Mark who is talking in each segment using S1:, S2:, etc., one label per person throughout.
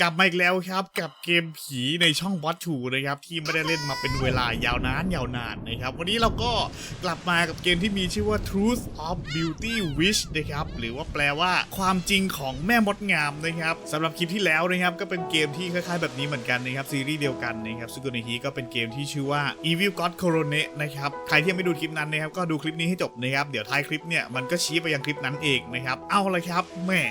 S1: กลับมาอีกแล้วครับกับเกมผีในช่องบอสชูนะครับที่ไม่ได้เล่นมาเป็นเวลายาวนานยาวนานนะครับ วันนี้เราก็กลับมากับเกมที่มีชื่อว่า Truth of Beauty Wish นะครับหรือว่าแปลว่าความจริงของแม่มดงามนะครับสำหรับคลิปที่แล้วนะครับก็เป็นเกมที่คล้ายๆแบบนี้เหมือนกันนะครับซีรีส์เดียวกันนะครับซึ่งตัวนี้ก็เป็นเกมที่ชื่อว่า Evil God Coronet นะครับใครที่ยังไม่ดูคลิปนั้นนะครับก็ดูคลิปนี้ให้จบนะครับเดี๋ยวท้ายคลิปเนี่ยมันก็ชี้ไปยังคลิปนั้นเองนะครับเอาละครับแม่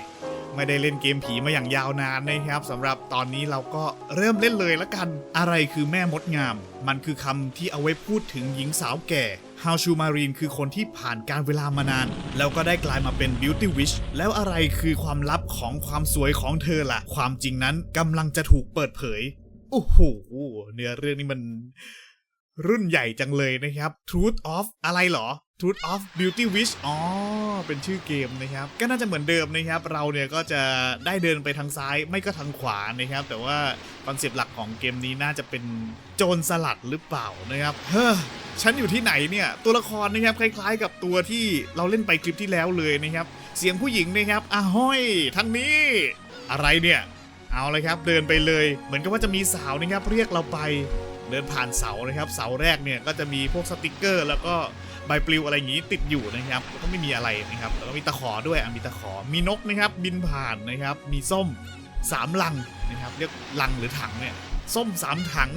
S1: ไม่ได้เล่นเกมผีมาอย่างยาวนานนะครับสำหรับตอนนี้เราก็เริ่มเล่นเลยละกัน อะไรคือแม่มดงาม มันคือคำที่เอาไว้พูดถึงหญิงสาวแก่ฮาวชูมารีนคือคนที่ผ่านการเวลามานาน แล้วก็ได้กลายมาเป็น Beauty Wish แล้วอะไรคือความลับของความสวยของเธอล่ะ ความจริงนั้นกำลังจะถูกเปิดเผยโอ้โหเนื้อเรื่องนี้มันรุ่นใหญ่จังเลยนะครับ Truth of อะไรเหรอ Truth of Beauty Wish อ๋อ เป็นชื่อเกมนะครับ ก็น่าจะเหมือนเดิมนะครับ เราเนี่ยก็จะได้เดินไปทางซ้ายไม่ก็ทางขวานะครับ แต่ว่าคอนเซปต์หลักของเกมนี้น่าจะเป็นโจรสลัดหรือเปล่านะครับ เฮ้อ ฉันอยู่ที่ไหนเนี่ย ตัวละครนะครับคล้ายๆ กับตัวที่เราเล่นไปคลิปที่แล้วเลยนะครับ เสียงผู้หญิงนะครับอาห้อยทางนี้ อะไรเนี่ย เอาเลยครับ เดินไปเลย เหมือนกับว่าจะมีสาวนะครับเรียกเราไป เดินผ่านเสานะครับ เสาแรกเนี่ยก็จะมีพวกสติกเกอร์ แล้วก็ ใบปลิวอะไรอย่างนี้ติดอยู่นะครับแล้วก็ไม่มีอะไรนะครับแล้วก็มีตะขอด้วยมีตะขอมีนกนะครับ บินผ่านนะครับ มีส้มสามลังนะครับ เรียกลังหรือถังเนี่ยส้มสามถัง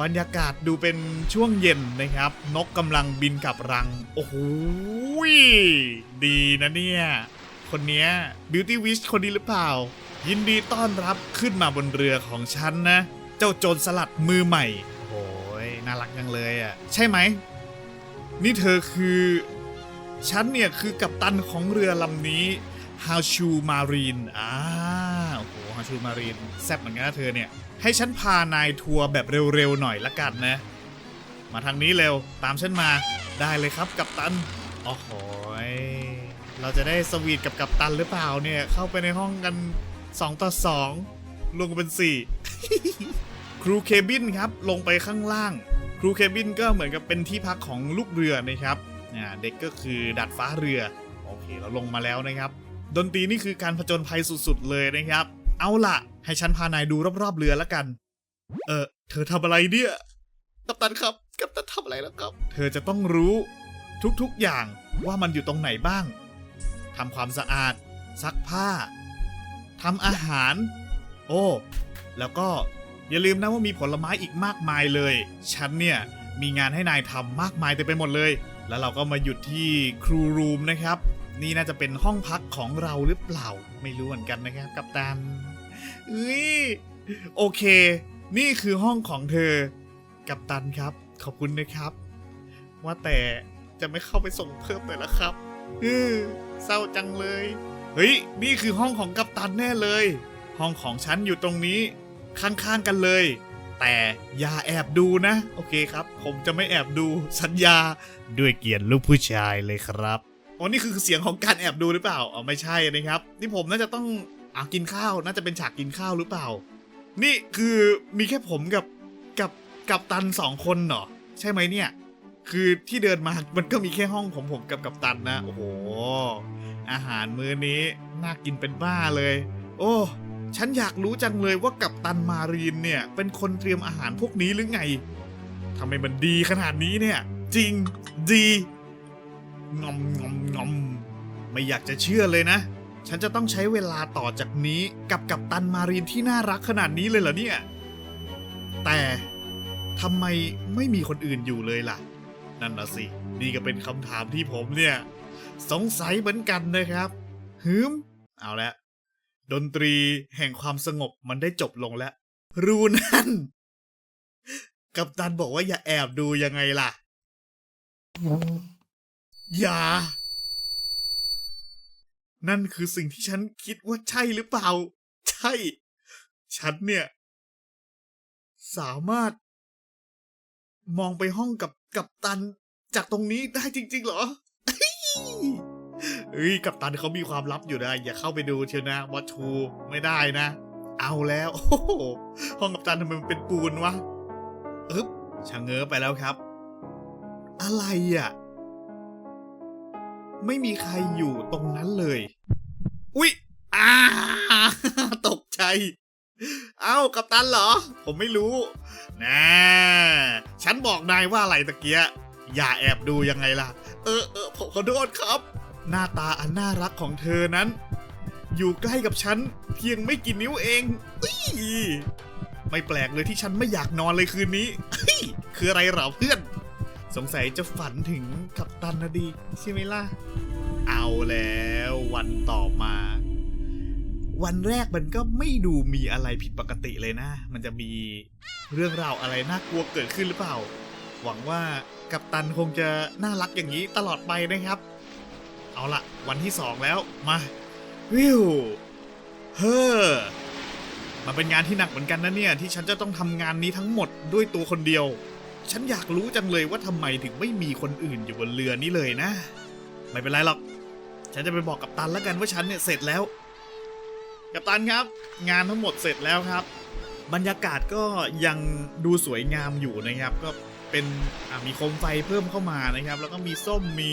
S1: บรรยากาศดูเป็นช่วงเย็นนะครับ นกกำลังบินกลับรัง โอ้โหดีนะเนี่ย คนนี้ Beauty Wish คนนี้หรือเปล่า ยินดีต้อนรับขึ้นมาบนเรือของฉันนะ เจ้าโจรสลัดมือใหม่โอ้ยน่ารักจังเลยอะ ใช่ไหม นี่เธอคือ ฉันเนี่ยคือกัปตันของเรือลำนี้ฮาชูมารีนอ่าโอ้โหฮาชูมารีนแซ่บเหมือนกันนะเธอเนี่ย ให้ฉันพานายทัวร์แบบเร็วๆหน่อยละกันนะ มาทางนี้เร็วตามฉันมาได้เลยครับกัปตันโอ้โหยเราจะได้สวีทกับกัปตันหรือเปล่าเนี่ย เข้าไปในห้องกัน 2 ต่อ2รวมกันเป็น 4 ครูเคบินครับลงไปข้างล่าง ครูเคบินก็เหมือนกับเป็นที่พักของลูกเรือนะครับเด็กก็คือดัดฟ้าเรือ โอเคเราลงมาแล้วนะครับ ดนตรีนี่คือการผจญภัยสุดๆเลยนะครับ เอาล่ะ ให้ฉันพานายดูรอบๆเรือแล้วกัน เออเธอทำอะไรเนี่ยกัปตันครับกัปตันทำอะไรแล้วครับ เธอจะต้องรู้ทุกๆอย่างว่ามันอยู่ตรงไหนบ้างทำความสะอาด ซักผ้าทำอาหาร โอ้ แล้วก็ อย่าลืมนะว่ามีผลไม้อีกมากมายเลย ฉันเนี่ยมีงานให้นายทำมากมายเต็มไปหมดเลย แล้วเราก็มาหยุดที่ครูรูมนะครับ นี่น่าจะเป็นห้องพักของเราหรือเปล่า ไม่รู้เหมือนกันนะครับ กัปตันเอ้ยโอเค นี่คือห้องของเธอ กัปตันครับ ขอบคุณนะครับ ว่าแต่จะไม่เข้าไปส่งเพิ่มเลยละครับเออเศร้าจังเลย เฮ้ย นี่คือห้องของกัปตันแน่เลย ห้องของฉันอยู่ตรงนี้ ข้างๆกันเลย แต่อย่าแอบดูนะ โอเคครับ ผมจะไม่แอบดูสัญญาด้วยเกียรติลูกผู้ชายเลยครับอ๋อนี่คือเสียงของการแอบดูหรือเปล่าอ๋อไม่ใช่นะครับนี่ผมน่าจะต้องอากินข้าวน่าจะเป็นฉากกินข้าวหรือเปล่า นี่คือมีแค่ผมกับกับกับตันสองคนเหรอใช่ไหมเนี่ย คือที่เดินมามันก็มีแค่ห้องของผมกับกับตันนะ โอ้โห อาหารมื้อนี้น่ากินเป็นบ้าเลย โอ้ ฉันอยากรู้จังเลยว่ากับตันมารีนเนี่ย เป็นคนเตรียมอาหารพวกนี้หรือไงทำไมมันดีขนาดนี้เนี่ย จริงดีงอมงอมงอมไม่อยากจะเชื่อเลยนะ ฉันจะต้องใช้เวลาต่อจากนี้กับกับตันมารีนที่น่ารักขนาดนี้เลยเหรอเนี่ย แต่ทำไมไม่มีคนอื่นอยู่เลยล่ะ นั่นน่ะสิ นี่ก็เป็นคำถามที่ผมเนี่ย สงสัยเหมือนกันนะครับฮึมเอาละ ดนตรีแห่งความสงบมันได้จบลงแล้ว รูนั่น กัปตันบอกว่าอย่าแอบดูยังไงล่ะ อย่า นั่นคือสิ่งที่ฉันคิดว่าใช่หรือเปล่า ใช่ ฉันเนี่ย สามารถ มองไปห้องกับกับตันจากตรงนี้ได้จริง ๆ เหรอ เฮ้ยกับตันเขามีความลับอยู่นะ อย่าเข้าไปดูเชียวนะวัตทูไม่ได้นะ เอาแล้ว โอ้โหห้องกับตันทำไมมันเป็นปูนวะอึ๊บชะเง้อไปแล้วครับ อะไรอะ ไม่มีใครอยู่ตรงนั้นเลย อุ๊ยอ้าตกใจ เอ้ากัปตันเหรอ ผมไม่รู้นะฉันบอกนายว่าอะไรตะเกียอย่าแอบดูยังไงล่ะ เออเออผมขอโทษครับ หน้าตาอันน่ารักของเธอนั้น อยู่ใกล้กับฉันเพียงไม่กี่นิ้วเองอยไม่แปลกเลยที่ฉันไม่อยากนอนเลยคืนนี้คืออะไรเหรอเพื่อน สงสัยจะฝันถึงกัปตันนะดี ใช่ไหมล่ะ เอาแล้ววันต่อมา วันแรกมันก็ไม่ดูมีอะไรผิดปกติเลยนะ มันจะมีเรื่องราวอะไรน่ากลัวเกิดขึ้นหรือเปล่า หวังว่ากัปตันคงจะน่ารักอย่างนี้ตลอดไปนะครับ เอาละวันที่สองแล้วมาวิวเฮ้อมันเป็นงานที่หนักเหมือนกันนะเนี่ย ที่ฉันจะต้องทำงานนี้ทั้งหมดด้วยตัวคนเดียว ฉันอยากรู้จังเลยว่าทำไมถึงไม่มีคนอื่นอยู่บนเรือนี้เลยนะ ไม่เป็นไรหรอก ฉันจะไปบอกกับตันแล้วกันว่าฉันเนี่ยเสร็จแล้ว กัปตันครับ งานทั้งหมดเสร็จแล้วครับ บรรยากาศก็ยังดูสวยงามอยู่นะครับ ก็ เป็นมีโคมไฟเพิ่มเข้ามานะครับ แล้วก็มีส้มมี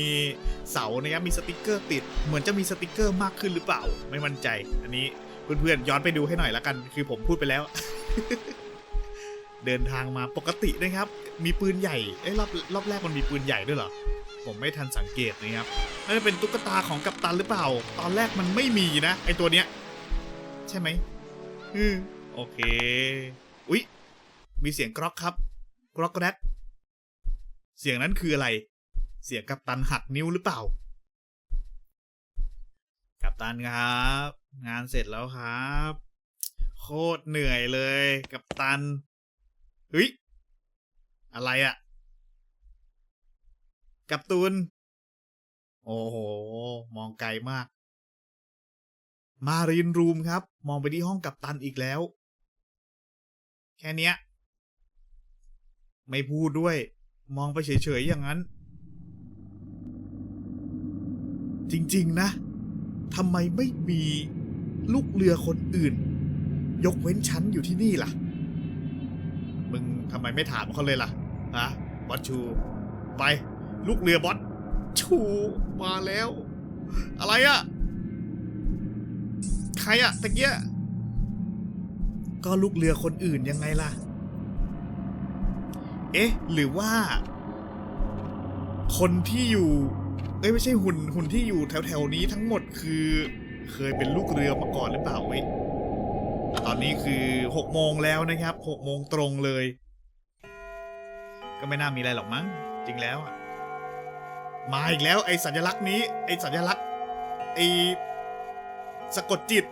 S1: เสานะครับมีสติกเกอร์ติด เหมือนจะมีสติกเกอร์มากขึ้นหรือเปล่า ไม่มั่นใจ อันนี้เพื่อนๆย้อนไปดูให้หน่อยละกัน คือผมพูดไปแล้ว เดินทางมาปกตินะครับ มีปืนใหญ่เอ้รอบรอบแรกมันมีปืนใหญ่ด้วยเหรอผมไม่ทันสังเกตนะครับน่าจะเป็นตุ๊กตาของกัปตันหรือเปล่า ตอนแรกมันไม่มีนะไอตัวเนี้ย ใช่ไหมอืมโอเค อุ๊ยมีเสียงกรอกครับกรอกแรก เสียงนั้นคืออะไร เสียงกัปตันหักนิ้วหรือเปล่า กัปตันครับ งานเสร็จแล้วครับ โคตรเหนื่อยเลย กัปตันเฮ้ยอะไรอะกัปตุนโอ้โห มองไกลมาก มารีนรูมครับ มองไปที่ห้องกัปตันอีกแล้ว แค่เนี้ย ไม่พูดด้วย มองไปเฉยๆอย่างนั้น จริงๆนะทำไมไม่มีลูกเรือคนอื่น ยกเว้นฉันอยู่ที่นี่ล่ะ มึงทำไมไม่ถามเขาเลยล่ะฮะบอสชู ไป ลูกเรือบอสชูมาแล้ว อะไรอะใครอะตะเกียก็ลูกเรือคนอื่นยังไงล่ะ เอ๊ะ หรือว่า คนที่อยู่ เอ้ยไม่ใช่หุ่นหุ่นที่อยู่แถวแถวๆนี้ทั้งหมดคือ เคยเป็นลูกเรือมาก่อนหรือเปล่าเว้ยตอนนี้คือหกโมงแล้วนะครับหกโมงตรงเลย ก็ไม่น่ามีอะไรหรอกมั้ง จริงแล้วมาอีกแล้วไอ้สัญลักษณ์นี้ ไอ้สัญลักษณ์ไอ้สะกดจิต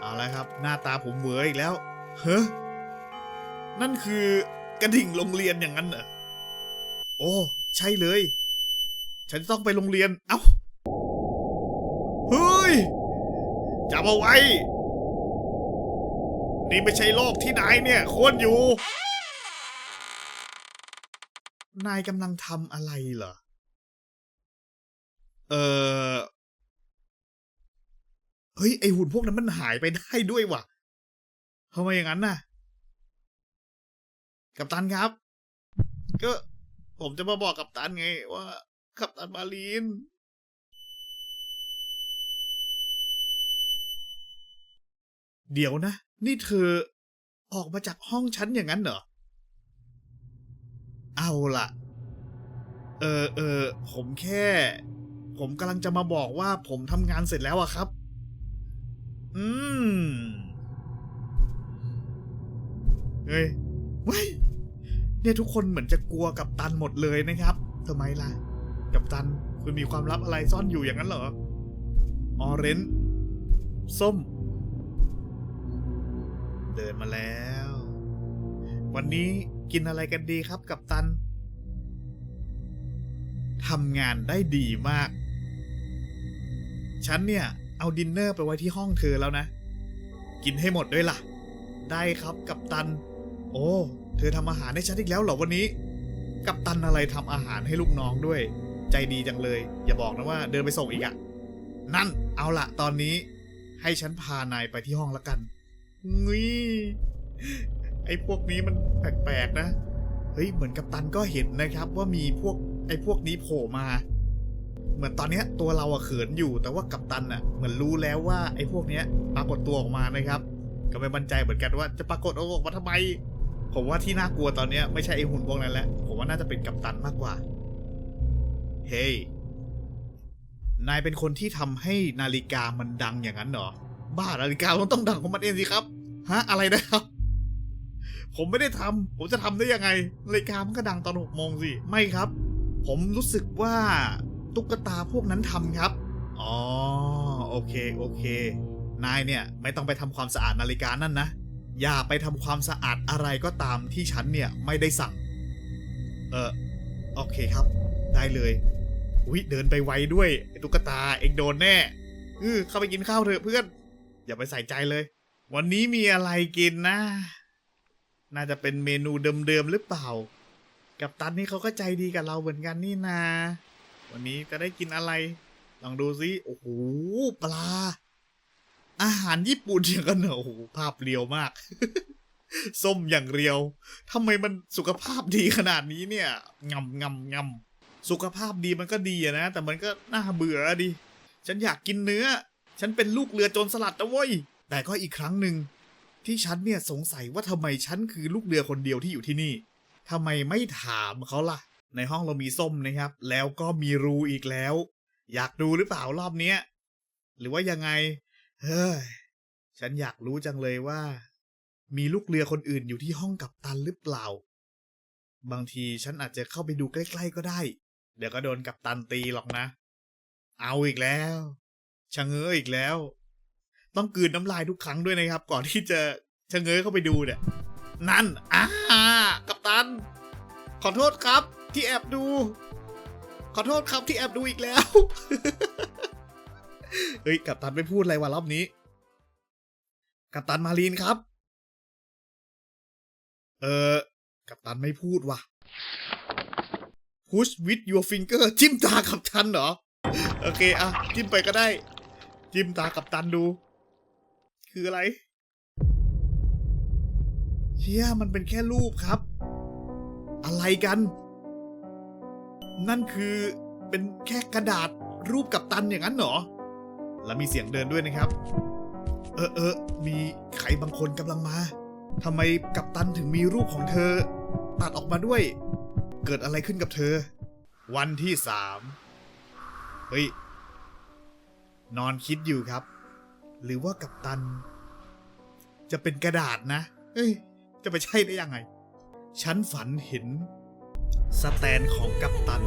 S1: เอาละครับ หน้าตาผมเหวออีกแล้ว เฮ้อ นั่นคือกระดิ่งโรงเรียนอย่างนั้นเหรอ โอ้ ใช่เลย ฉันต้องไปโรงเรียน เอ้า เฮ้ยจำเอาไว้ นี่ไม่ใช่โลกที่นายเนี่ยควรอยู่ นายกำลังทำอะไรเหรอ เออเฮ้ย ไอหุ่นพวกนั้นมันหายไปได้ด้วยว่ะทำไมอย่างนั้นน่ะ กัปตันครับ ก็ผมจะมาบอกกัปตันไง ว่ากัปตันมาลีน เดี๋ยวนะ นี่เธอออกมาจากห้องฉันอย่างนั้นเหรอ เอาล่ะ เออเออผมแค่ ผมกำลังจะมาบอกว่าผมทำงานเสร็จแล้วอะครับ อืม เฮ้ยเว้ย เนี่ยทุกคนเหมือนจะกลัวกับตันหมดเลยนะครับทำไมล่ะ กับตันคุณมีความลับอะไรซ่อนอยู่อย่างนั้นเหรอ ออเรนจ์ส้ม เดินมาแล้ว วันนี้กินอะไรกันดีครับกับตันทำงานได้ดีมาก ฉันเนี่ย เอาดินเนอร์ไปไว้ที่ห้องเธอแล้วนะ กินให้หมดด้วยล่ะ ได้ครับกับตัน โอ้ เธอทำอาหารให้ฉันอีกแล้วเหรอวันนี้ กับตันอะไรทำอาหารให้ลูกน้องด้วย ใจดีจังเลย อย่าบอกนะว่าเดินไปส่งอีกอะนั่น เอาละตอนนี้ ให้ฉันพานายไปที่ห้องละกันงี้ไอ้พวกนี้มันแปลกๆนะ เฮ้ยเหมือนกับตันก็เห็นนะครับว่ามีพวกไอ้พวกนี้โผล่มา เหมือนตอนเนี้ยตัวเราอะเขินอยู่ แต่ว่ากัปตันอะเหมือนรู้แล้วว่าไอ้พวกเนี้ยปรากฏตัวออกมานะครับ ก็ไม่มั่นใจเหมือนกันว่าจะปรากฏออกมาทำไม ผมว่าที่น่ากลัวตอนเนี้ยไม่ใช่ไอหุ่นพวกนั้นแหละผมว่าน่าจะเป็นกัปตันมากกว่า เฮ้ย นายเป็นคนที่ทำให้นาฬิกามันดังอย่างนั้นเหรอ บ้านาฬิกามันต้องดังของมันเองสิครับ ฮะ อะไรนะครับ ผมไม่ได้ทำ ผมจะทำได้ยังไง นาฬิกามันก็ดังตอนหกโมงสิ ไม่ครับ ผมรู้สึกว่าตุ๊กตาพวกนั้นทำครับ อ๋อ โอเค โอเค นายเนี่ย ไม่ต้องไปทำความสะอาดนาฬิกานั่นนะ อย่าไปทำความสะอาดอะไรก็ตามที่ฉันเนี่ยไม่ได้สั่ง เออโอเคครับ ได้เลยอุ้ยเดินไปไวด้วยตุ๊กตาเองโดนแน่เออเข้าไปกินข้าวเถอะเพื่อน อย่าไปใส่ใจเลย วันนี้มีอะไรกินนะ น่าจะเป็นเมนูเดิมๆหรือเปล่า กับตันนี่เขาก็ใจดีกับเราเหมือนกันนี่นา วันนี้จะได้กินอะไร ลองดูซิโอ้โหปลา อาหารญี่ปุ่นอย่างกันเหรอโอ้โหภาพเรียวมาก ส้มอย่างเรียวทำไมมันสุขภาพดีขนาดนี้เนี่ยงำงำงำสุขภาพดีมันก็ดีนะ แต่มันก็น่าเบื่อดิ ฉันอยากกินเนื้อ ฉันเป็นลูกเรือโจรสลัดนะเว้ย แต่ก็อีกครั้งหนึ่งที่ฉันเนี่ยสงสัยว่าทำไมฉันคือลูกเรือคนเดียวที่อยู่ที่นี่ทำไมไม่ถามเขาล่ะ ในห้องเรามีส้มนะครับ แล้วก็มีรูอีกแล้ว อยากดูหรือเปล่ารอบเนี้ยหรือว่ายังไง เฮ้ย ฉันอยากรู้จังเลยว่า มีลูกเรือคนอื่นอยู่ที่ห้องกัปตันหรือเปล่า บางทีฉันอาจจะเข้าไปดูใกล้ๆก็ได้ เดี๋ยวก็โดนกัปตันตีหรอกนะ เอาอีกแล้วชะเง้ออีกแล้ว ต้องกืนน้ำลายทุกครั้งด้วยนะครับ ก่อนที่จะชะเง้อเข้าไปดูเนี่ย นั่นอ่ากัปตัน ขอโทษครับ ที่แอบดู ขอโทษครับที่แอบดูอีกแล้ว เฮ้ย กัปตันไม่พูดอะไรวะรอบนี้ กัปตันมารีนครับ เออ กัปตันไม่พูดว่ะ push with your finger จิ้มตากัปตันเหรอ โอเค อะ จิ้มไปก็ได้ จิ้มตากัปตันดู คืออะไร เชี่ยมันเป็นแค่รูปครับ อะไรกัน นั่นคือเป็นแค่กระดาษรูปกับตันอย่างนั้นเหรอ แล้วมีเสียงเดินด้วยนะครับ เออเออมีใครบางคนกำลังมาทำไมกัปตันถึงมีรูปของเธอ ตัดออกมาด้วย เกิดอะไรขึ้นกับเธอ วันที่สามเฮ้ย นอนคิดอยู่ครับ หรือว่ากัปตัน จะเป็นกระดาษนะเฮ้ย จะไปใช่ได้ยังไง ฉันฝันเห็นสแตนของกัปตัน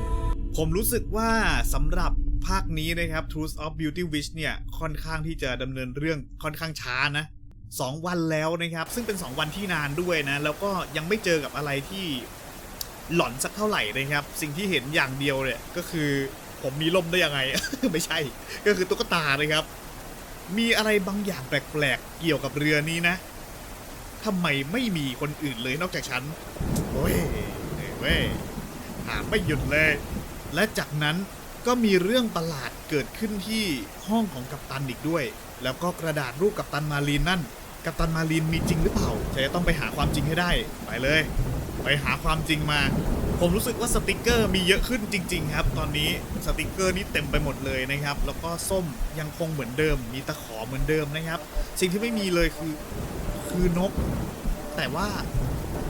S1: ผมรู้สึกว่าสำหรับ ภาคนี้นะครับ Truth of Beauty Wish เนี่ย ค่อนข้างที่จะดำเนินเรื่องค่อนข้างช้านะ2วันแล้วนะครับ ซึ่งเป็น 2 วันที่นานด้วยนะ แล้วก็ยังไม่เจอกับอะไรที่หลอนสักเท่าไหร่นะครับ สิ่งที่เห็นอย่างเดียวเนี่ยก็คือผมมีลมได้ยังไง ไม่ใช่ ก็คือตุ๊กตานะครับ มีอะไรบางอย่างแปลกๆเกี่ยวกับเรือนี้นะทำไมไม่มีคนอื่นเลยนอกจากฉันโอ้ยเว้ยถามไม่หยุดเลย และจากนั้น ก็มีเรื่องประหลาดเกิดขึ้นที่ห้องของกัปตันอีกด้วย แล้วก็กระดาษรูปกัปตันมารีนนั่น กัปตันมารีนมีจริงหรือเปล่าจะต้องไปหาความจริงให้ได้ ไปเลย ไปหาความจริงมา ผมรู้สึกว่าสติกเกอร์มีเยอะขึ้นจริง ๆ ครับ ตอนนี้สติกเกอร์นี่เต็มไปหมดเลยนะครับ แล้วก็ส้มยังคงเหมือนเดิม มีตะขอเหมือนเดิมนะครับ สิ่งที่ไม่มีเลยคือคือนก แต่ว่า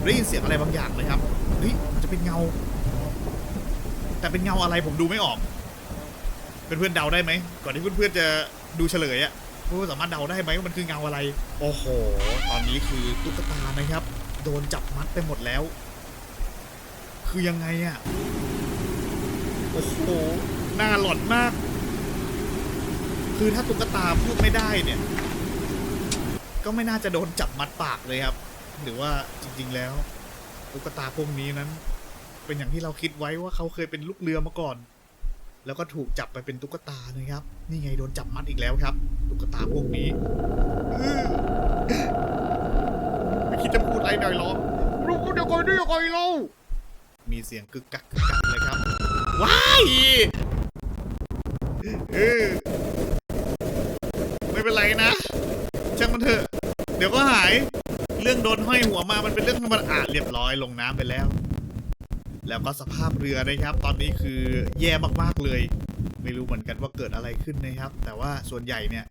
S1: ได้ยินเสียงอะไรบางอย่างเลยครับเฮ้ยมันจะเป็นเงา แต่เป็นเงาอะไรผมดูไม่ออก เพื่อนๆเดาได้ไหมก่อนที่เพื่อนๆจะดูเฉลยอะเพื่อนๆสามารถเดาได้ไหมว่ามันคือเงาอะไร โอ้โห ตอนนี้คือตุ๊กตานะครับ โดนจับมัดไปหมดแล้ว คือยังไงอะโอ้โหหน้าหลอนมาก คือถ้าตุ๊กตาพูดไม่ได้เนี่ย ก็ไม่น่าจะโดนจับมัดปากเลยครับ หรือว่าจริง ๆแล้วตุ๊กตาพวกนี้นั้น เป็นอย่างที่เราคิดไว้ว่าเขาเคยเป็นลูกเรือมาก่อน แล้วก็ถูกจับไปเป็นตุ๊กตานะครับ นี่ไงโดนจับมัดอีกแล้วครับ ตุ๊กตาพวกนี้ไม่คิดจะพูดอะไรหน่อยหรอลูกเดี๋ยวก่อนเดี๋ยวก่อนเรามีเสียงกึกกักกึกกักเลยครับ ว้ายเออไม่เป็นไรนะ ช่างมันเถอะ เดี๋ยวก็หาย เรื่องโดนห้อยหัวมามันเป็นเรื่องธรรมดาอะเรียบร้อยลงน้ำไปแล้ว แล้วก็สภาพเรือนะครับ ตอนนี้คือแย่มากๆเลย ไม่รู้เหมือนกันว่าเกิดอะไรขึ้นนะครับ แต่ว่าส่วนใหญ่เนี่ย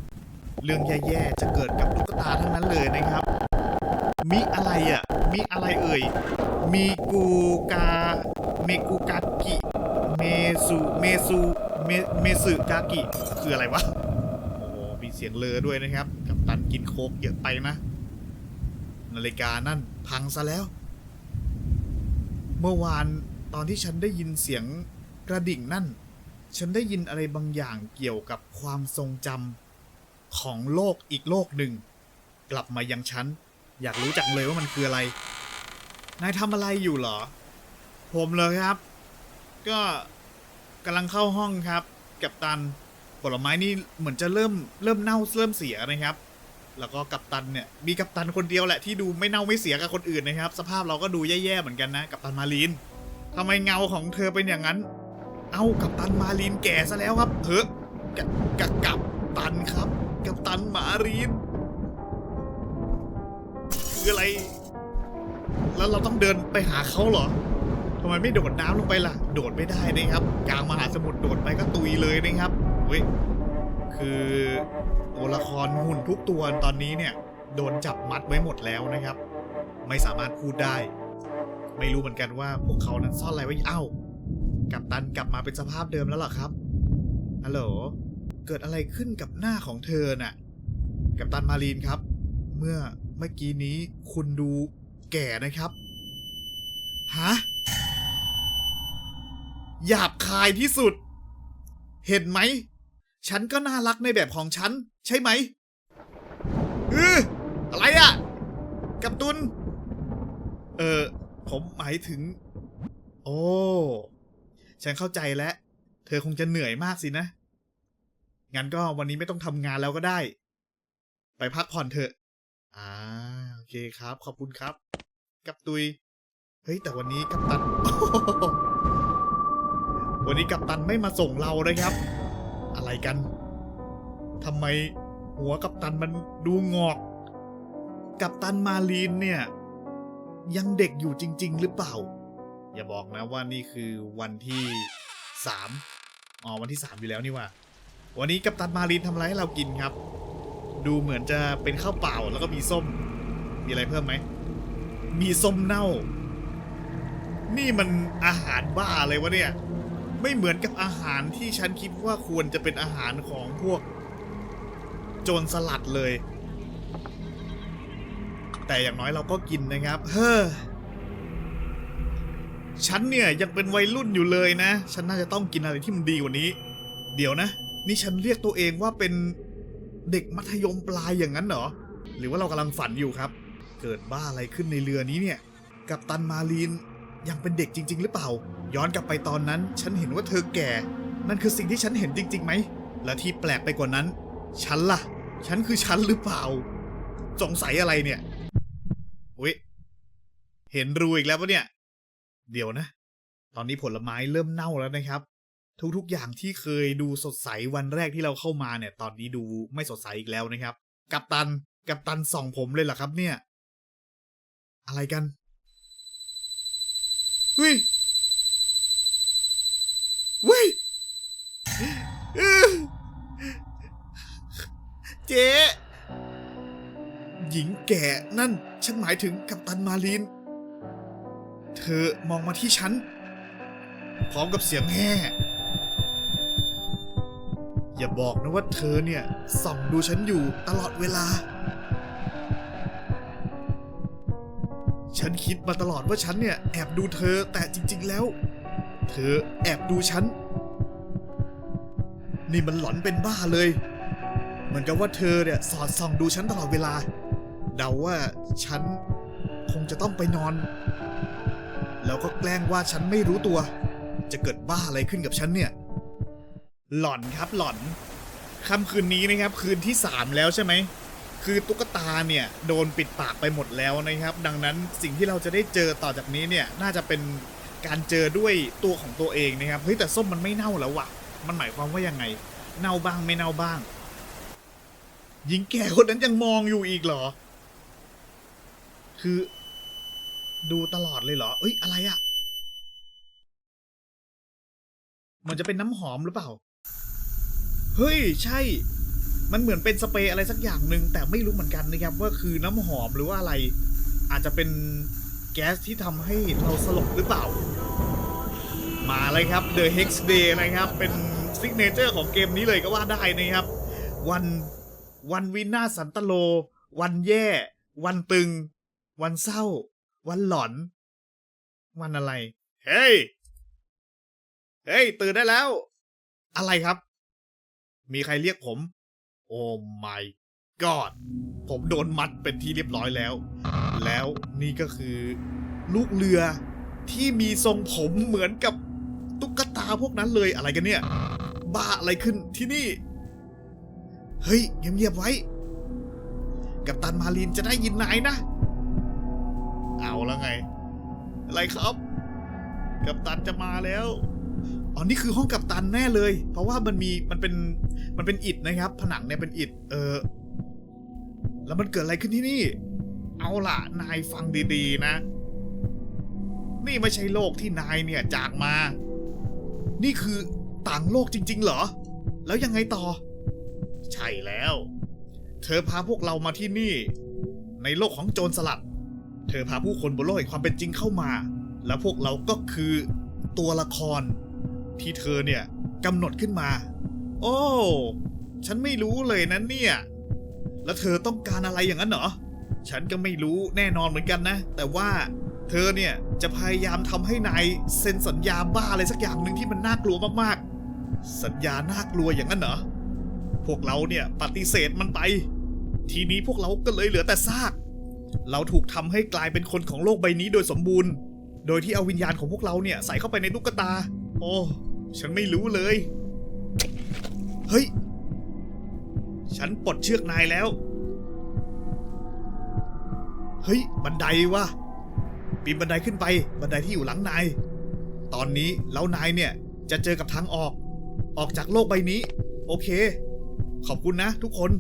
S1: เรื่องแย่ๆจะเกิดกับตุ๊กตาทั้งนั้นเลยนะครับ มีอะไรอะ มีอะไรเอ่ย มีกูกา เมกูกากิ เมซูเมซูเมเมสึกากิ คืออะไรวะ โอ้โห มีเสียงเลอด้วยนะครับ กับตันกินโคกเยอะไปนะ นาฬิกานั่นพังซะแล้ว มื่อวานตอนที่ฉันได้ยินเสียงกระดิ่งนั่น ฉันได้ยินอะไรบางอย่างเกี่ยวกับความทรงจำของโลกอีกโลกหนึ่ง กลับมายังฉัน อยากรู้จักเลยว่ามันคืออะไร นายทำอะไรอยู่เหรอ ผมเลยครับ ก็กำลังเข้าห้องครับ กับตันผลไม้นี่เหมือนจะเริ่มเริ่มเน่าเริ่มเสียนะครับ แล้วก็กัปตันเนี่ยมีกัปตันคนเดียวแหละที่ดูไม่เน่าไม่เสียกับคนอื่นนะครับ สภาพเราก็ดูแย่ๆเหมือนกันนะ กัปตันมาลีนทำไมเงาของเธอเป็นอย่างนั้น เอากัปตันมาลีนแก่ซะแล้วครับเฮ้กะกะกัปตันครับ กัปตันมาลีนคืออะไร แล้วเราต้องเดินไปหาเขาเหรอทำไมไม่โดดน้ำลงไปล่ะ โดดไม่ได้นะครับกลางมหาสมุทรโดดไปก็ตุยเลยนะครับเว้ย คือตัวละครหุ่นทุกตัวตอนนี้เนี่ย โดนจับมัดไว้หมดแล้วนะครับ ไม่สามารถพูดได้ ไม่รู้เหมือนกันว่าพวกเขานั้นซ่อนอะไรไว้เอ้ากัปตันกลับมาเป็นสภาพเดิมแล้วเหรอครับฮัลโหลเกิดอะไรขึ้นกับหน้าของเธอน่ะ กัปตันมารีนครับ เมื่อเมื่อกี้นี้คุณดูแก่นะครับฮะหยาบคายที่สุด เห็นไหม ฉันก็น่ารักในแบบของฉัน ใช่ไหมเอออะไรอะกับตุน เออผมหมายถึง โอ้ ฉันเข้าใจแล้ว เธอคงจะเหนื่อยมากสินะ งั้นก็วันนี้ไม่ต้องทำงานแล้วก็ได้ ไปพักผ่อนเถอะ อ่า โอเคครับ ขอบคุณครับ กับตุย เฮ้ย แต่วันนี้กัปตัน วันนี้กัปตันไม่มาส่งเรานะครับ อะไรกันทำไมหัวกัปตันมันดูงอก กัปตันมาลีนเนี่ย ยังเด็กอยู่จริง ๆ หรือเปล่า อย่าบอกนะว่านี่คือวันที่สามอ๋อวันที่สามอยู่แล้วนี่ว่า วันนี้กัปตันมาลีนทำอะไรให้เรากินครับ ดูเหมือนจะเป็นข้าวเปล่าแล้วก็มีส้ม มีอะไรเพิ่มไหม มีส้มเน่า นี่มันอาหารบ้าอะไรวะเนี่ย ไม่เหมือนกับอาหารที่ฉันคิดว่าควรจะเป็นอาหารของพวก โจรสลัดเลย แต่อย่างน้อยเราก็กินนะครับ เฮ้อฉันเนี่ยยังเป็นวัยรุ่นอยู่เลยนะ ฉันน่าจะต้องกินอะไรที่มันดีกว่านี้ เดี๋ยวนะ นี่ฉันเรียกตัวเองว่าเป็นเด็กมัธยมปลายอย่างนั้นเหรอ หรือว่าเรากำลังฝันอยู่ครับ เกิดบ้าอะไรขึ้นในเรือนี้เนี่ย กับตันมาลีน ยังเป็นเด็กจริง ๆ หรือเปล่า ย้อนกลับไปตอนนั้น ฉันเห็นว่าเธอแก่ นั่นคือสิ่งที่ฉันเห็นจริงๆไหม และที่แปลกไปกว่านั้น ฉันล่ะ ฉันคือฉันหรือเปล่า สงสัยอะไรเนี่ยอุ้ยเห็นรูอีกแล้วปะเนี่ย เดี๋ยวนะ ตอนนี้ผลไม้เริ่มเน่าแล้วนะครับ ทุกๆอย่างที่เคยดูสดใสวันแรกที่เราเข้ามาเนี่ย ตอนนี้ดูไม่สดใสอีกแล้วนะครับ กัปตัน กัปตันส่องผมเลยเหรอครับเนี่ย อะไรกัน ฮ้ยเฮ้ยเจ๊หญิงแก่นั่น ฉันหมายถึงกัปตันมาลีนเธอมองมาที่ฉัน พร้อมกับเสียงแห่อย่าบอกนะว่าเธอเนี่ย ส่องดูฉันอยู่ตลอดเวลา ฉันคิดมาตลอดว่าฉันเนี่ยแอบดูเธอแต่จริง ๆ แล้ว เธอแอบดูฉัน นี่มันหลอนเป็นบ้าเลยเหมือนกับว่าเธอเนี่ยสอดส่องดูฉันตลอดเวลา เดาว่าฉันคงจะต้องไปนอน แล้วก็แกล้งว่าฉันไม่รู้ตัว จะเกิดบ้าอะไรขึ้นกับฉันเนี่ย หล่อนครับหล่อนค่ำคืนนี้นะครับคืนที่สามแล้วใช่ไหม คือตุ๊กตาเนี่ยโดนปิดปากไปหมดแล้วนะครับ ดังนั้นสิ่งที่เราจะได้เจอต่อจากนี้เนี่ยน่าจะเป็นการเจอด้วยตัวของตัวเองนะครับเฮ้ยแต่ส้มมันไม่เน่าแล้ววะมันหมายความว่ายังไง เน่าบ้างไม่เน่าบ้างหญิงแก่คนนั้นยังมองอยู่อีกเหรอ คือ ดูตลอดเลยเหรอ เอ้ยอะไรอะ่ะ มันจะเป็นน้ำหอมหรือเปล่า เฮ้ย ใช่ มันเหมือนเป็นสเปรย์อะไรสักอย่างหนึ่งแต่ไม่รู้เหมือนกันนะครับว่าคือน้ำหอมหรือว่าอะไร อาจจะเป็นแก๊สที่ทำให้เราสลบหรือเปล่า มาเลยครับ The Hex Day นะครับ เป็นซิกเนเจอร์ของเกมนี้เลยก็ว่าได้นะครับ วันวันวินาสันตโล วันแย่ วันตึง วันเศร้า วันหลอน วันอะไร เฮ้ย เฮ้ย ตื่นได้แล้ว อะไรครับ มีใครเรียกผม โอ้ my god ผมโดนมัดเป็นที่เรียบร้อยแล้ว แล้วนี่ก็คือลูกเรือที่มีทรงผมเหมือนกับตุ๊กตาพวกนั้นเลยอะไรกันเนี่ย บ้าอะไรขึ้นที่นี่ เฮ้ย เงียบๆไว้ กับตันมาลินจะได้ยินนายนะ เอาแล้วไง อะไรครับ กับตันจะมาแล้วอ๋อนี่คือห้องกับตันแน่เลย เพราะว่ามันมีมันเป็น มันเป็นอิฐนะครับ ผนังเนี่ยเป็นอิฐเออ แล้วมันเกิดอะไรขึ้นที่นี่ เอาล่ะ นายฟังดีๆนะ นี่ไม่ใช่โลกที่นายเนี่ยจากมา นี่คือต่างโลกจริง ๆ เหรอ แล้วยังไงต่อ ใช่แล้ว เธอพาพวกเรามาที่นี่ ในโลกของโจรสลัด เธอพาผู้คนบนโลกแห่งความเป็นจริงเข้ามา แล้วพวกเราก็คือตัวละครที่เธอเนี่ยกำหนดขึ้นมา โอ้ ฉันไม่รู้เลยนะเนี่ย แล้วเธอต้องการอะไรอย่างนั้นเหรอ ฉันก็ไม่รู้แน่นอนเหมือนกันนะ แต่ว่าเธอเนี่ยจะพยายามทำให้นายเซ็นสัญญาบ้าอะไรสักอย่างหนึ่งที่มันน่ากลัวมากๆ สัญญาน่ากลัวอย่างนั้นเหรอ พวกเราเนี่ยปฏิเสธมันไป ทีนี้พวกเราก็เลยเหลือแต่ซาก เราถูกทำให้กลายเป็นคนของโลกใบนี้โดยสมบูรณ์ โดยที่เอาวิญญาณของพวกเราเนี่ยใส่เข้าไปในตุ๊กตา โอ้ ฉันไม่รู้เลย เฮ้ย ฉันปลดเชือกนายแล้ว เฮ้ย บันไดวะปีนบันไดขึ้นไป บันไดที่อยู่หลังนาย ตอนนี้แล้วนายเนี่ยจะเจอกับทางออก ออกจากโลกใบนี้ โอเค ขอบคุณนะทุกคน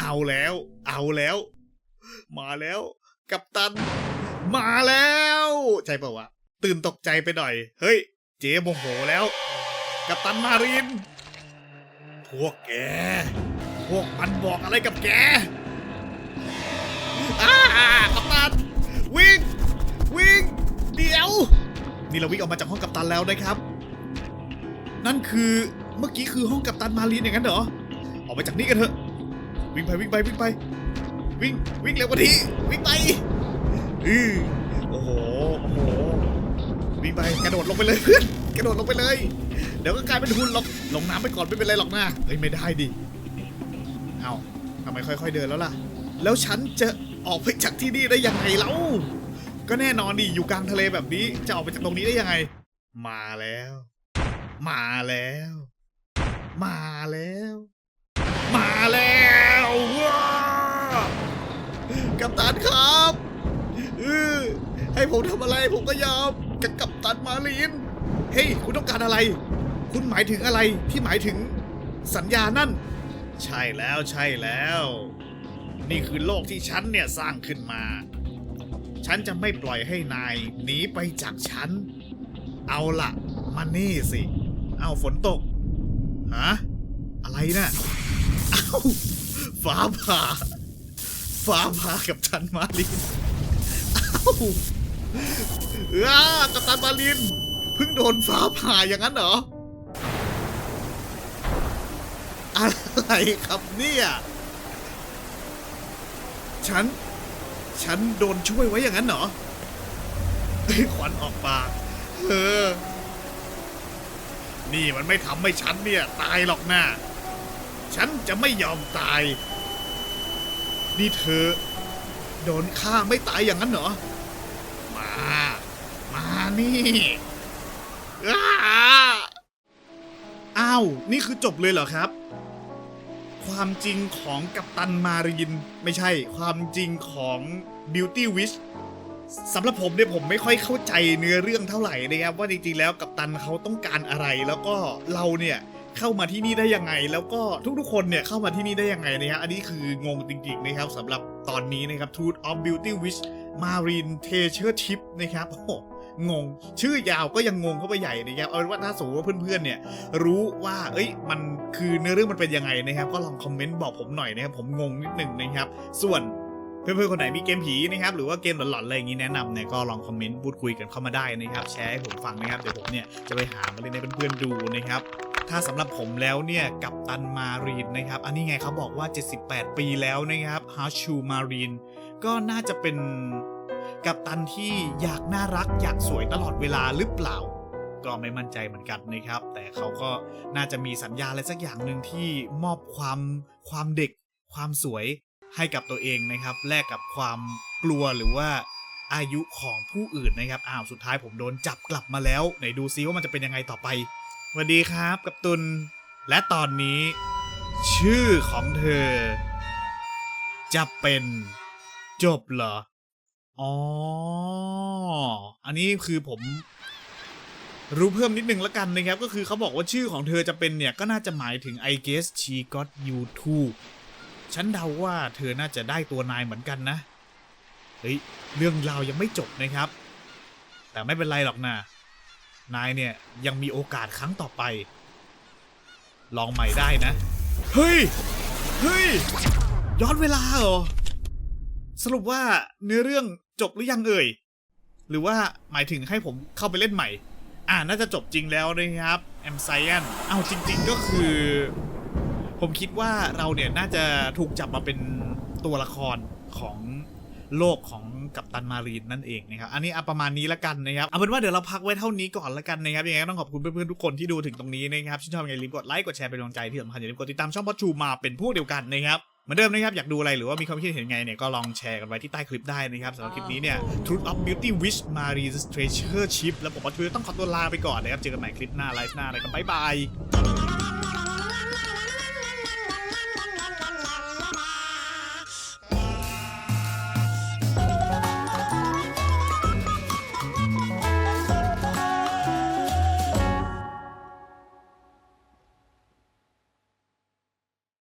S1: เอาแล้ว เอาแล้ว มาแล้ว กัปตัน มาแล้วใช่ปะวะ ตื่นตกใจไปหน่อย เฮ้ย เจ๊โมโหแล้ว กัปตันมาริน พวกแก พวกมันบอกอะไรกับแกอ้ากัปตันวิ่งวิ่งเดี๋ยว นี่เราวิ่งออกมาจากห้องกัปตันแล้วนะครับ นั่นคือเมื่อกี้คือห้องกัปตันมารีนอย่างนั้นเหรอ ออกไปจากนี่กันเถอะ วิ่งไปวิ่งไปวิ่งไป วิ่งวิ่งเร็วกว่านี้วิ่งไปอือโอ้โหโอ้โห วิ่งไปกระโดดลงไปเลยเพื่อนกระโดดลงไปเลย เดี๋ยวก็กลายเป็นหุ่นหรอกลงน้ำไปก่อนไม่เป็นไรหรอกนะเฮ้ยไม่ได้ดิเอาทำไมค่อย ๆเดินแล้วล่ะ แล้วฉันจะออกไปจากที่นี่ได้ยังไงเล่าก็แน่นอนดิอยู่กลางทะเลแบบนี้จะออกไปจากตรงนี้ได้ยังไง มาแล้ว มาแล้ว มาแล้ว มาแล้วว้ากัปตันครับให้ผมทำอะไรผมก็ยอม กับกัปตันมาลีน เฮ้ย คุณต้องการอะไร คุณหมายถึงอะไรที่หมายถึงสัญญานั่น ใช่แล้วใช่แล้ว นี่คือโลกที่ฉันเนี่ยสร้างขึ้นมา ฉันจะไม่ปล่อยให้นายหนีไปจากฉัน เอาละมานี่สิ เอาฝนตก ฮะ อะไรนะ่ะเอ้าฟ้าผ่า ฟ้าผ่ากับฉันมาลิน เอ้า อ้ากับตันมาลินเพิ่งโดนฟ้าผ่าอย่างนั้นเหรอ อะไรครับเนี่ย ฉัน ฉันโดนช่วยไว้อย่างนั้นเหรอเฮ้ยขวัญออกปากเออ นี่มันไม่ทำให้ฉันเนี่ย ตายหรอกนะฉันจะไม่ยอมตาย นี่เธอ โดนฆ่าไม่ตายอย่างนั้นเหรอ นี่อ้าอ้าว นี่คือจบเลยเหรอครับ ความจริงของกัปตันมารินไม่ใช่ ความจริงของ Beauty Wish สำหรับผมเนี่ยผมไม่ค่อยเข้าใจเนื้อเรื่องเท่าไหร่นะครับ ว่าจริงๆแล้วกัปตันเขาต้องการอะไรแล้วก็เราเนี่ยเข้ามาที่นี่ได้ยังไง แล้วก็ทุกๆคนเนี่ยเข้ามาที่นี่ได้ยังไงนะฮะอันนี้คืองงจริงๆนะครับสำหรับตอนนี้นะครับ Truth of Beauty Wish Marine Treasure Ship นะครับโอ้ งง ชื่อยาวก็ยังงงเข้าไปใหญ่นะครับเอาว่าถ้าสมมติว่าเพื่อนๆเนี่ยรู้ว่าเอ้ยมันคือเนื้อเรื่องมันเป็นยังไงนะครับก็ลองคอมเมนต์บอกผมหน่อยนะครับผมงงนิดหนึ่งนะครับส่วนเพื่อนๆ คนไหนมีเกมผีนะครับ หรือว่าเกมหลอนๆ อะไรอย่างนี้แนะนำเนี่ยก็ลองคอมเมนต์พูดคุยกันเข้ามาได้นะครับ แชร์ให้ผมฟังนะครับ เดี๋ยวผมเนี่ยจะไปหามาเล่นให้เพื่อนๆ ดูนะครับ ถ้าสำหรับผมแล้วเนี่ยกับตันมารีนนะครับ อันนี้ไงเขาบอกว่า 78 ปีแล้วนะครับฮาชูมารีนก็น่าจะเป็น กับตันที่อยากน่ารักอยากสวยตลอดเวลาหรือเปล่า ก็ไม่มั่นใจเหมือนกันนะครับ แต่เขาก็น่าจะมีสัญญาอะไรสักอย่างหนึ่งที่มอบความความเด็ก ความสวยให้กับตัวเองนะครับ แลกกับความกลัวหรือว่าอายุของผู้อื่นนะครับอ้าวสุดท้ายผมโดนจับกลับมาแล้วไหนดูซิว่ามันจะเป็นยังไงต่อไปสวัสดีครับกับตุลและตอนนี้ ชื่อของเธอ จะเป็น จบเหรอ อ๋อ อันนี้คือผมรู้เพิ่มนิดนึงแล้วกันนะครับ ก็คือเขาบอกว่าชื่อของเธอจะเป็นเนี่ย ก็น่าจะหมายถึง I guess she got you too ฉันเดาว่าเธอน่าจะได้ตัวนายเหมือนกันนะ เฮ้ย เรื่องราวยังไม่จบนะครับ แต่ไม่เป็นไรหรอกนะ นายเนี่ยยังมีโอกาสครั้งต่อไป ลองใหม่ได้นะ เฮ้ย เฮ้ย ย้อนเวลาเหรอ สรุปว่าเนื้อเรื่องจบหรือยังเอ่ย หรือว่าหมายถึงให้ผมเข้าไปเล่นใหม่ อ่าน่าจะจบจริงแล้วนะครับแอมไซแอนเอาจริง ๆก็คือ ผมคิดว่าเราเนี่ยน่าจะถูกจับมาเป็นตัวละครของโลกของกัปตันมารีนนั่นเองนะครับ อันนี้เอาประมาณนี้ละกันนะครับ เอาเป็นว่าเดี๋ยวเราพักไว้เท่านี้ก่อนละกันนะครับ ยังไงก็ต้องขอบคุณเพื่อนๆทุกคนที่ดูถึงตรงนี้นะครับ ชื่นชอบยังไงรีบกดไลค์ กดแชร์เป็นกำลังใจที่สำคัญอย่าลืมกดติดตามช่องพอชูมาเป็นพวกเดียวกันนะครับ เหมือนเดิมนะครับ อยากดูอะไรหรือว่ามีความคิดเห็นไงเนี่ยก็ลองแชร์กันไว้ที่ใต้คลิปได้นะครับสำหรับคลิปนี้เนี่ย Truth of Beauty Wish Marie's Treasure Ship แล้วผมว่าทุกต้องขอตัวลาไปก่อนนะครับ เจอกันใหม่คลิปหน้าไลฟ์หน้านะครับบ๊ายบาย